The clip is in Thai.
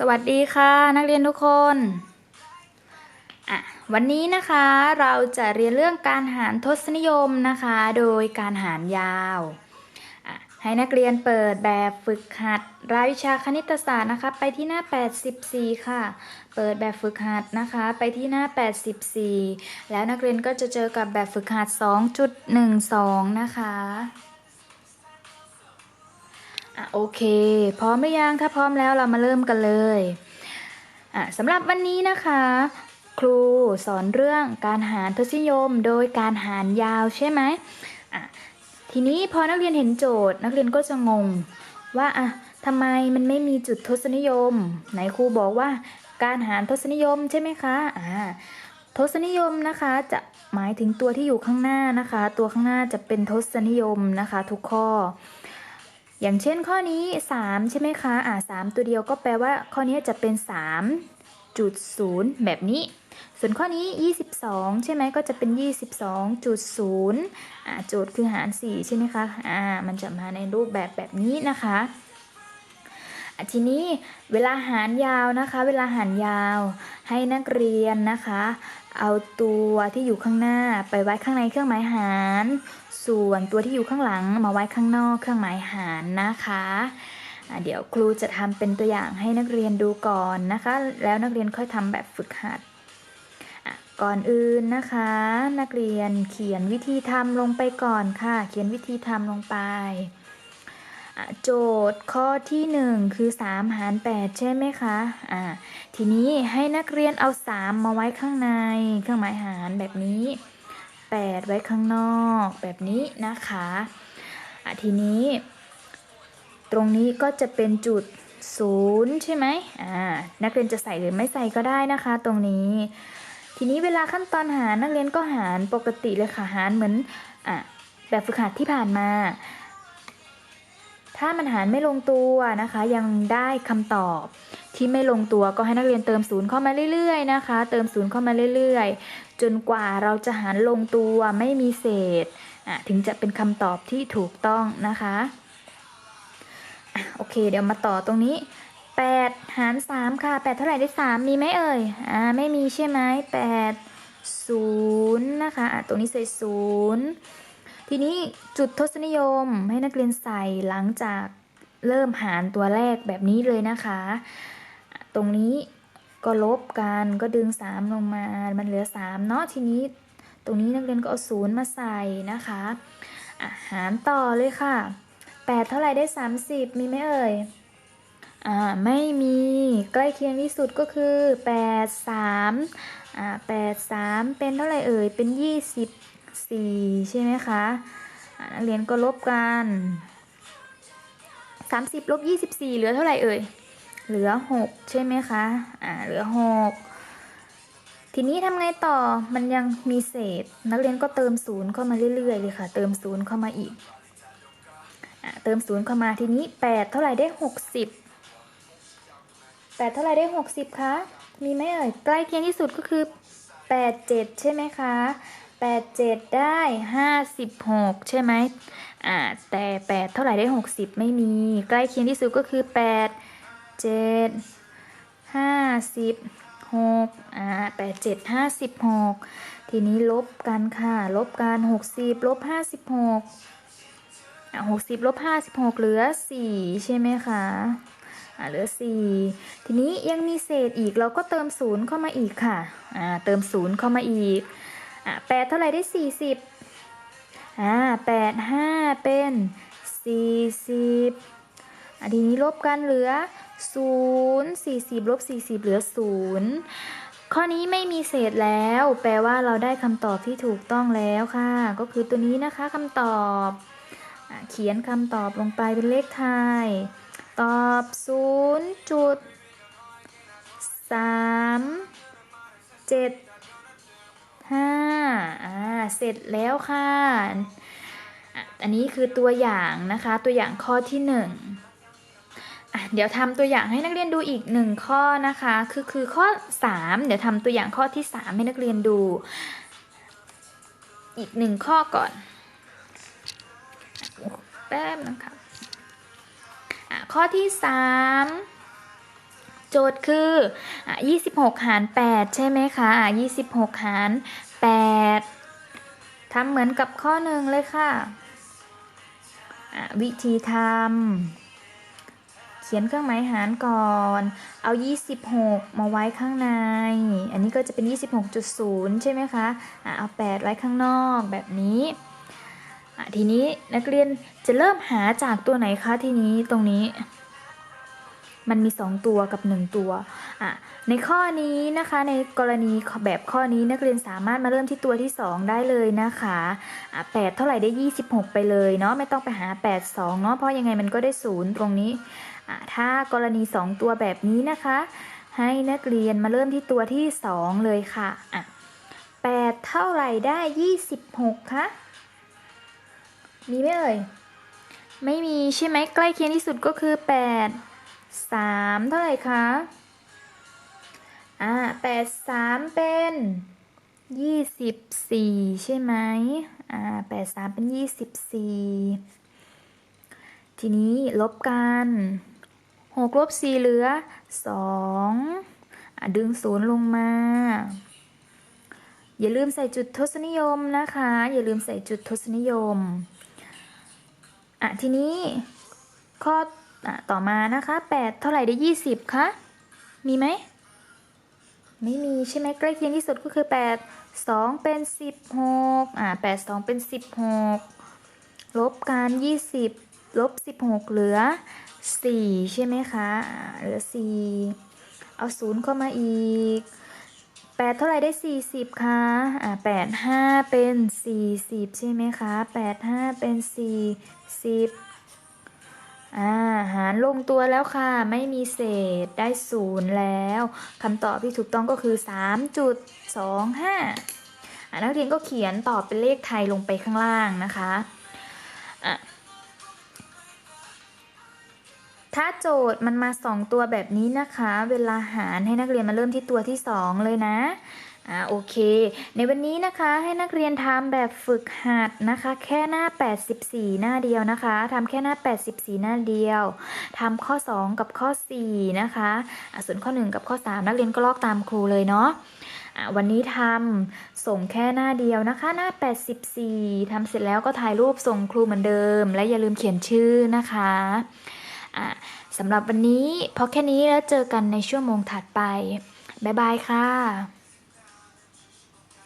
สวัสดีค่ะนักเรียนทุกคนอะวันนี้นะคะเราจะเรียนเรื่องการหารทศนิยมนะคะ โดยการหารยาวอะให้นักเรียนเปิดแบบฝึกหัดรายวิชาคณิตศาสตร์นะคะ ไปที่หน้า 84 ค่ะ เปิดแบบฝึกหัดนะคะ ไปที่หน้า 84 แล้วนักเรียนก็จะเจอกับแบบฝึกหัด 2.12 นะคะ อะโอเค พร้อมหรือยัง ถ้าพร้อมแล้วเรามาเริ่มกันเลยอะสำหรับวันนี้นะคะ ครูสอนเรื่องการหารทศนิยม โดยการหารยาวใช่ไหมอะทีนี้พอนักเรียนเห็นโจทย์ นักเรียนก็จะงงว่าอะทำไมมันไม่มีจุดทศนิยม ไหนครูบอกว่าการหารทศนิยมใช่ไหมคะอ่าทศนิยมนะคะจะหมายถึงตัวที่อยู่ข้างหน้านะคะ ตัวข้างหน้าจะเป็นทศนิยมนะคะ ทุกข้อ อย่างเช่นข้อนี้ 3 ใช่ไหมคะ อ่า3ตัวเดียวก็แปลว่าข้อนี้จะเป็น 3.0 แบบนี้ ส่วนข้อนี้ 22 ใช่ไหมก็จะเป็น 22.0อ่าโจทย์คือหาร 4 ใช่ไหมคะ อ่า มันจะมาในรูปแบบแบบนี้นะคะอะทีนี้เวลาหารยาวนะคะ เวลาหารยาวให้นักเรียนนะคะ เอาตัวที่อยู่ข้างหน้าไปไว้ข้างในเครื่องหมายหาร ส่วนตัวที่อยู่ข้างหลังมาไว้ข้างนอกเครื่องหมายหารนะคะเดี๋ยวครูจะทำเป็นตัวอย่างให้นักเรียนดูก่อนนะคะ แล้วนักเรียนค่อยทำแบบฝึกหัดก่อนอื่นนะคะ นักเรียนเขียนวิธีทำลงไปก่อนค่ะ เขียนวิธีทำลงไป โจทย์ข้อที่ 1 คือ 3 หาร 8 ใช่ไหมคะอ่าทีนี้ให้นักเรียนเอา 3 มาไว้ข้างใน เครื่องหมายหารแบบนี้ 8 ไว้ข้างนอกแบบนี้นะคะอะทีนี้ ตรงนี้ก็จะเป็นจุดศูนย์ใช่ไหมอ่านักเรียนจะใส่หรือไม่ใส่ก็ได้นะคะ ตรงนี้ ทีนี้เวลาขั้นตอนหารนักเรียนก็หารปกติเลยค่ะหารเหมือนอะแบบฝึกหัดที่ผ่านมา ถ้ามันหารไม่ลงตัวนะคะ ยังได้คำตอบที่ไม่ลงตัวก็ให้นักเรียนเติมศูนย์เข้ามาเรื่อยๆนะคะ เติมศูนย์เข้ามาเรื่อยๆ จนกว่าเราจะหารลงตัวไม่มีเศษถึงจะเป็นคำตอบที่ถูกต้องนะคะอะโอเค เดี๋ยวมาต่อตรงนี้ 8 หาร 3 ค่ะ 8 เท่าไหร่ได้ 3 มีไหมเอ่ยอ่าไม่มีใช่ไหม8 0นะคะะตรงนี้ใส่0 ทีนี้จุดทศนิยมให้นักเรียนใส่หลังจากเริ่มหารตัวแรกแบบนี้เลยนะคะ ตรงนี้ก็ลบกันก็ดึง 3 ลงมา มันเหลือ 3 เนาะทีนี้ ตรงนี้นักเรียนก็เอาศูนย์มาใส่นะคะอะหารต่อเลยค่ะ 8 เท่าไหร่ได้ 30 มีไหมเอ่ยอ่าไม่มีใกล้เคียงที่สุดก็คือ 8 3อ่า8 3 เป็นเท่าไหร่เอ่ยเป็น 4 ใช่ไหมคะนักเรียนก็ลบกัน 30ลบ24 เหลือเท่าไหร่เอ่ย เหลือ 6 ใช่ไหมคะอ่าเหลือ 6 ทีนี้ทำไงต่อมันยังมีเศษ นักเรียนก็เติมศูนย์เข้ามาเรื่อยๆเลยค่ะ เติมศูนย์เข้ามาอีกอะเติมศูนย์เข้ามาทีนี้ 8 เท่าไหร่ได้ 60 8 เท่าไหร่ได้ 60 คะ มีไหมเอ่ย ใกล้เคียงที่สุดก็คือ 87 ใช่ไหมคะ 87ได้56ใช่ไหมอ่าแต่8เท่าไหร่ได้60ไม่มี ใกล้เคียงที่สุดก็คือ8 7 56อ่า87 56ทีนี้ลบกันค่ะ ลบกัน60ลบ56อะ60ลบ56เหลือ4ใช่ไหมคะอ่าเหลือ 4 ทีนี้ยังมีเศษอีกเราก็เติม0เข้ามาอีกค่ะอ่าเติม0เข้ามาอีก อ่า8เท่าไหร่ได้40อ่า8 5เป็น40อะทีนี้ลบกันเหลือ0 40ลบ40เหลือ0ข้อนี้ไม่มีเศษแล้ว แปลว่าเราได้คำตอบที่ถูกต้องแล้วค่ะ ก็คือตัวนี้นะคะคำตอบอเขียนคำตอบลงไปเป็นเลขไทย ตอบ0จุด3 7 5อ่า เสร็จแล้วค่ะ อันนี้คือตัวอย่างนะคะ ตัวอย่างข้อที่หนึ่งเดี๋ยวทำตัวอย่างให้นักเรียนดูอีกหนึ่งข้อนะคะ คือคือข้อ 3 เดี๋ยวทำตัวอย่างข้อที่ 3 ให้นักเรียนดู อีกหนึ่งข้อก่อน แป๊บนะคะะข้อที่ 3 โจทย์คือ 26 หาร 8 ใช่ไหมคะ26 หาร 8ทำเหมือนกับข้อหนึ่งเลยค่ะ วิธีทำเขียนเครื่องหมายหารก่อน เอา 26 มาไว้ข้างใน อันนี้ก็จะเป็น 26.0 ใช่ไหมคะอะเอา 8 ไว้ข้างนอกแบบนี้ทีนี้นักเรียนจะเริ่มหาจากตัวไหนคะทีนี้ตรงนี้ มันมี 2 ตัวกับ 1 ตัวอะในข้อนี้นะคะในกรณีแบบข้อนี้นักเรียนสามารถมาเริ่มที่ตัวที่ 2 ได้เลยนะคะอะ8เท่าไหร่ได้ 26 ไปเลยเนาะไม่ต้องไปหา 8 2 เนาะเพราะยังไงมันก็ได้ 0 ตรงนี้อะถ้ากรณี 2 ตัวแบบนี้นะคะ ให้นักเรียนมาเริ่มที่ตัวที่ 2 เลยค่ะอะ8เท่าไหร่ได้ 26คะมีไหมเอ่ย ไม่มีใช่ไหมใกล้เคียงที่สุดก็คือ 8 3เท่าไหร่คะ อ่า8 3เป็น24ใช่ไหมอ่า8 3เป็น24ทีนี้ลบกัน6ลบ4เหลือ2อะดึงศูนย์ลงมา อย่าลืมใส่จุดทศนิยมนะคะ อย่าลืมใส่จุดทศนิยม อะ ทีนี้ข้อ ต่อมานะคะ 8 เท่าไหร่ได้ 20คะมีไหม ไม่มีใช่ไหมใกล้เคียงที่สุดก็คือ 8 2 เป็น 16อะ8 2 เป็น 16 ลบกัน 20 ลบ 16 เหลือ 4 ใช่ไหมคะอะเหลือ 4 เอา0เข้ามาอีก 8 เท่าไหร่ได้ 40คะอ่า8 5 เป็น 40 ใช่ไหมคะ 8 5 เป็น 40 อ่าหารลงตัวแล้วค่ะ ไม่มีเศษได้0แล้วคำตอบที่ถูกต้องก็คือ 3.25อ่านักเรียนก็เขียนตอบเป็นเลขไทยลงไปข้างล่างนะคะะถ้าโจทย์มันมา 2 ตัวแบบนี้นะคะ เวลาหารให้นักเรียนมาเริ่มที่ตัวที่ 2 เลยนะ อ่าโอเค ในวันนี้นะคะให้นักเรียนทำแบบฝึกหัดนะคะ แค่หน้า 84 หน้าเดียวนะคะทำแค่หน้า 84 หน้าเดียวทำข้อ 2 กับข้อ 4 นะคะอะส่วนข้อ 1 กับข้อ 3 นักเรียนก็ลอกตามครูเลยเนาะอะวันนี้ทำส่งแค่หน้าเดียวนะคะ หน้า 84ทำเสร็จแล้วก็ถ่ายรูปส่งครูเหมือนเดิม และอย่าลืมเขียนชื่อนะคะอะสำหรับวันนี้พอแค่นี้แล้วเจอกันในชั่วโมงถัดไปบ๊ายบายค่ะ